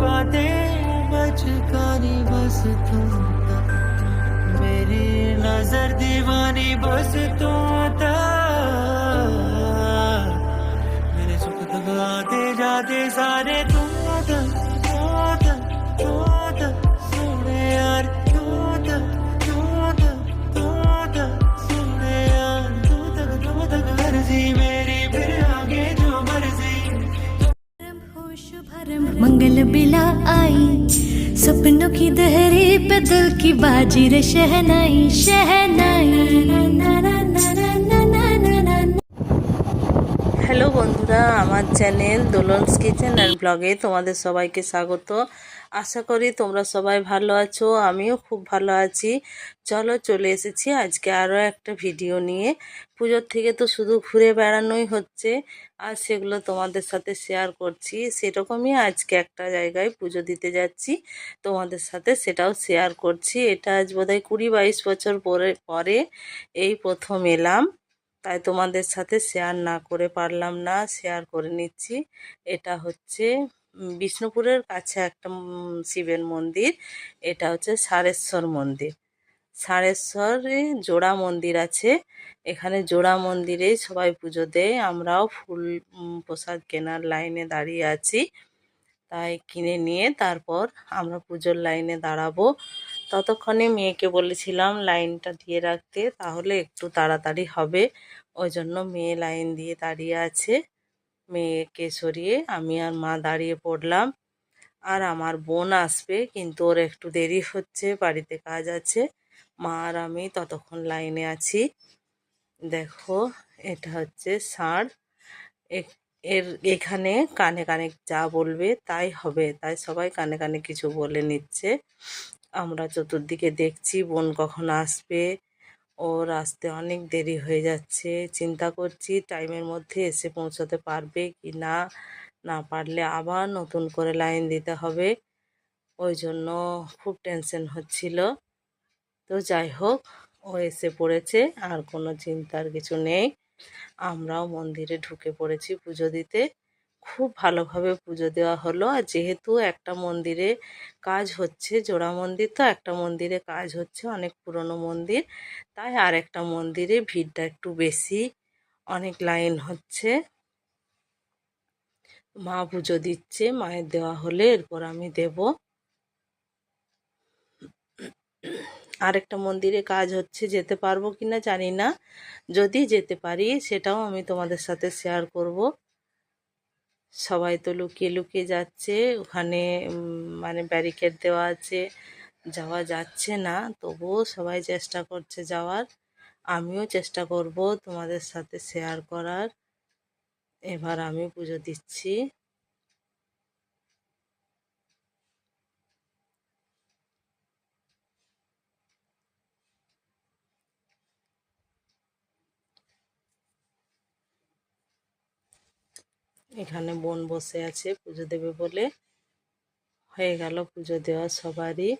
बातें बचकानी बस तू तक मेरी नजर दीवानी बस तू तक मेरे सुख तक आते जाते सारे मंगल बिला आई। सपनों की दहरे पदल की बाजी रे शहनाई शहनाई হ্যালো বন্ধুরা, আমার চ্যানেল দোলনস কিচেন আর ব্লগে তোমাদের সবাইকে স্বাগত। আশা করি তোমরা সবাই ভালো আছো, আমিও খুব ভালো আছি। চলো চলে এসেছি আজকে আরও একটা ভিডিও নিয়ে। পুজোর থেকে তো শুধু ঘুরে বেড়ানোই হচ্ছে, আর সেগুলো তোমাদের সাথে শেয়ার করছি। সেরকমই আজকে একটা জায়গায় পুজো দিতে যাচ্ছি, তোমাদের সাথে সেটাও শেয়ার করছি। এটা আজ বোধহয় কুড়ি বাইশ বছর পরে পরে এই প্রথম এলাম, তাই তোমাদের সাথে শেয়ার না করে পারলাম না শেয়ার করে নিচ্ছি। এটা হচ্ছে বিষ্ণুপুরের কাছে একটা শিবের মন্দির। এটা হচ্ছে সারেশ্বর মন্দির। সারেশ্বরে জোড়া মন্দির আছে। এখানে জোড়া মন্দিরে সবাই পুজো দেয়। আমরাও ফুল প্রসাদ কেনার লাইনে দাঁড়িয়ে আছি। তাই কিনে নিয়ে তারপর আমরা পুজোর লাইনে দাঁড়াবো। ততক্ষণে মেয়েকে বলেছিলাম লাইনটা দিয়ে রাখতে, তাহলে একটু তাড়াতাড়ি হবে। ওই জন্য মেয়ে লাইন দিয়ে দাঁড়িয়ে আছে। মেয়েকে সরিয়ে আমি আর মা দাঁড়িয়ে পড়লাম। আর আমার বোন আসবে, কিন্তু ওর একটু দেরি হচ্ছে, বাড়িতে কাজ আছে। মা আর আমি ততক্ষণ লাইনে আছি। দেখো, এটা হচ্ছে ষাঁড় এর এখানে কানে কানে যা বলবে তাই হবে, তাই সবাই কানে কানে কিছু বলে নিচ্ছে। আমরা চতুর্দিকে দেখছি, বোন কখন আসবে ওর আসতে অনেক দেরি হয়ে যাচ্ছে। চিন্তা করছি টাইমের মধ্যে এসে পৌঁছতে পারবে কি না না পারলে আবার নতুন করে লাইন দিতে হবে। ওই জন্য খুব টেনশন হচ্ছিল। তো যাই হোক, ও এসে পড়েছে, আর কোনো চিন্তার কিছু নেই। আমরাও মন্দিরে ঢুকে পড়েছি পুজো দিতে। খুব ভালোভাবে পুজো দেওয়া হলো। আর যেহেতু একটা মন্দিরে কাজ হচ্ছে, জোড়া মন্দির, তো একটা মন্দিরে কাজ হচ্ছে, অনেক পুরনো মন্দির। তাই আর একটা মন্দিরে ভিড়টা একটু বেশি, অনেক লাইন হচ্ছে। মা পুজো দিচ্ছে, মায়ের দেওয়া হলে এরপর আমি দেব। আরেকটা মন্দিরে কাজ হচ্ছে, যেতে পারব কি না জানি না। যদি যেতে পারি, সেটাও আমি তোমাদের সাথে শেয়ার করব। সবাই তো লুকিয়ে লুকিয়ে যাচ্ছে। ওখানে মানে ব্যারিকেড দেওয়া আছে। যাওয়া যাচ্ছে না, তবুও সবাই চেষ্টা করছে যাওয়ার। আমিও চেষ্টা করব তোমাদের সাথে শেয়ার করার। এবার আমি পুজো দিচ্ছি। এখানে বোন বসে আছে পুজো দেবে বলে। হয়ে গেল পুজো দেওয়া সবারই।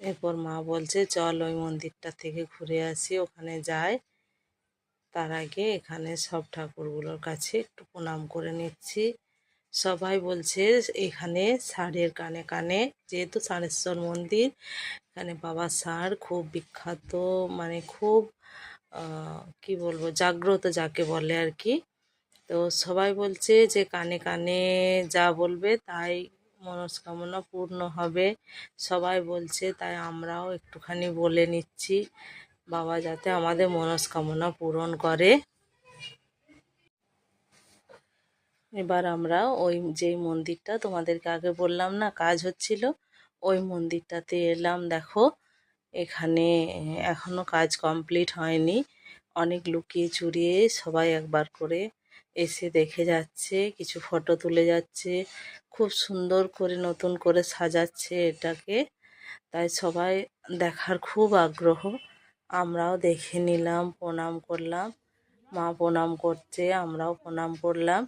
এরপর মা বলছে, চল ওই মন্দিরটা থেকে ঘুরে আসি, ওখানে যাই। তার আগে এখানে সব ঠাকুরগুলোর কাছে একটু প্রণাম করে নিচ্ছি। সবাই বলছে, এখানে ষাঁড়ের কানে কানে, যেহেতু ষাঁড়েশ্বর মন্দির, এখানে বাবা ষাঁড় খুব বিখ্যাত মানে খুব কি বলব, জাগ্রত যাকে বলে আর কি। তো সবাই বলছে যে কানে কানে যা বলবে তাই মনস্কামনা পূর্ণ হবে। সবাই বলছে তাই আমরাও একটুখানি বলে নিচ্ছি, বাবা যাতে আমাদের মনস্কামনা পূরণ করে। এবার আমরা ওই যেই মন্দিরটা তোমাদেরকে আগে বললাম না, কাজ হচ্ছিল, ওই মন্দিরটাতে এলাম, দেখো। এখানে, এখনও কাজ কমপ্লিট হয়নি। অনেক লুকিয়ে চুরিয়ে সবাই একবার করে এসে দেখে যাচ্ছে, কিছু ফটো তুলে যাচ্ছে, খুব সুন্দর করে নতুন করে সাজাচ্ছে এটাকে। তাই সবাই দেখার খুব আগ্রহ। আমরাও দেখে নিলাম, প্রণাম করলাম। মা প্রণাম করছে, আমরাও প্রণাম করলাম।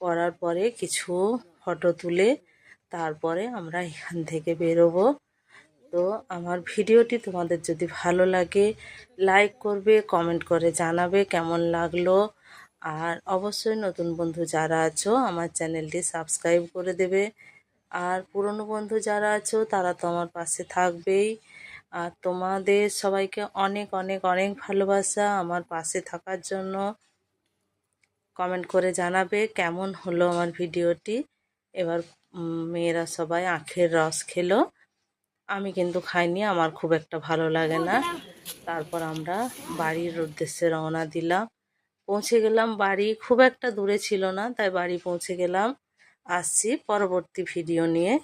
করার পরে কিছু ফটো তুলে তারপরে আমরা এখান থেকে বেরোবো। তো আমার ভিডিওটি তোমাদের যদি ভালো লাগে লাইক করবে কমেন্ট করে জানাবে কেমন লাগল। আর অবশ্যই নতুন বন্ধু যারা আছো, আমার চ্যানেলটি সাবস্ক্রাইব করে দেবে। আর পুরনো বন্ধু যারা আছো, তারা তো আমার পাশে থাকবেই। আর তোমাদের সবাইকে অনেক অনেক অনেক ভালোবাসা আমার পাশে থাকার জন্য। কমেন্ট করে জানাবে কেমন হলো আমার ভিডিওটি। এবার মেয়েরা সবাই আখের রস খেলো। আমি কিন্তু খাইনি, আমার খুব একটা ভালো লাগে না। তারপর আমরা বাড়ির উদ্দেশ্যে রওনা দিলাম। পৌঁছে গেলাম বাড়ি, খুব একটা দূরে ছিল না, তাই বাড়ি পৌঁছে গেলাম। আসছি পরবর্তী ভিডিও নিয়ে।